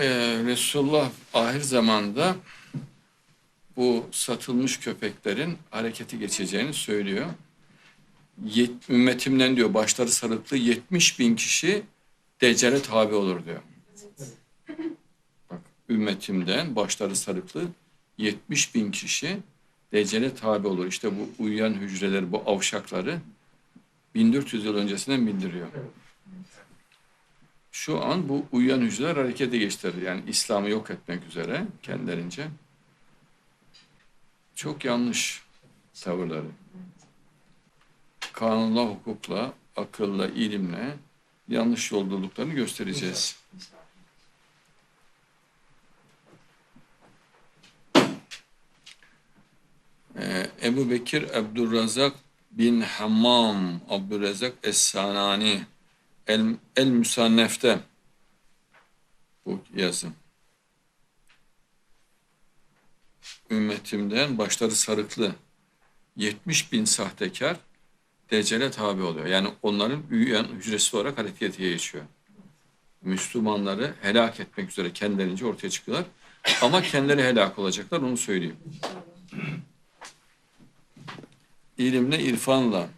e, Resulullah ahir zamanda bu satılmış köpeklerin hareketi geçeceğini söylüyor. Yet, ümmetimden diyor başları sarıklı 70 bin kişi Deccal'e tabi olur diyor. Bak ümmetimden başları sarıklı 70 bin kişi Deccal'e tabi olur. İşte bu uyuyan hücreleri, bu avşakları 1400 yıl öncesinden bildiriyor. Şu an bu uyuyan hücreler harekete geçtirir. Yani İslam'ı yok etmek üzere kendilerince. Çok yanlış tavırları. Kanunla, hukukla, akılla, ilimle yanlış yolculuklarını göstereceğiz. Ee, Ebu Bekir Abdurrazak bin Hammam Abdurrazak Es-Sanani El, El Müsannef'te bu yazım. Ümmetimden başları sarıklı 70 bin sahtekar Deccal'e tabi oluyor. Yani onların üyeyen hücresi olarak harekete geçiyor. Müslümanları helak etmek üzere kendilerince ortaya çıkıyorlar. Ama kendileri helak olacaklar onu söyleyeyim. İlimle, irfanla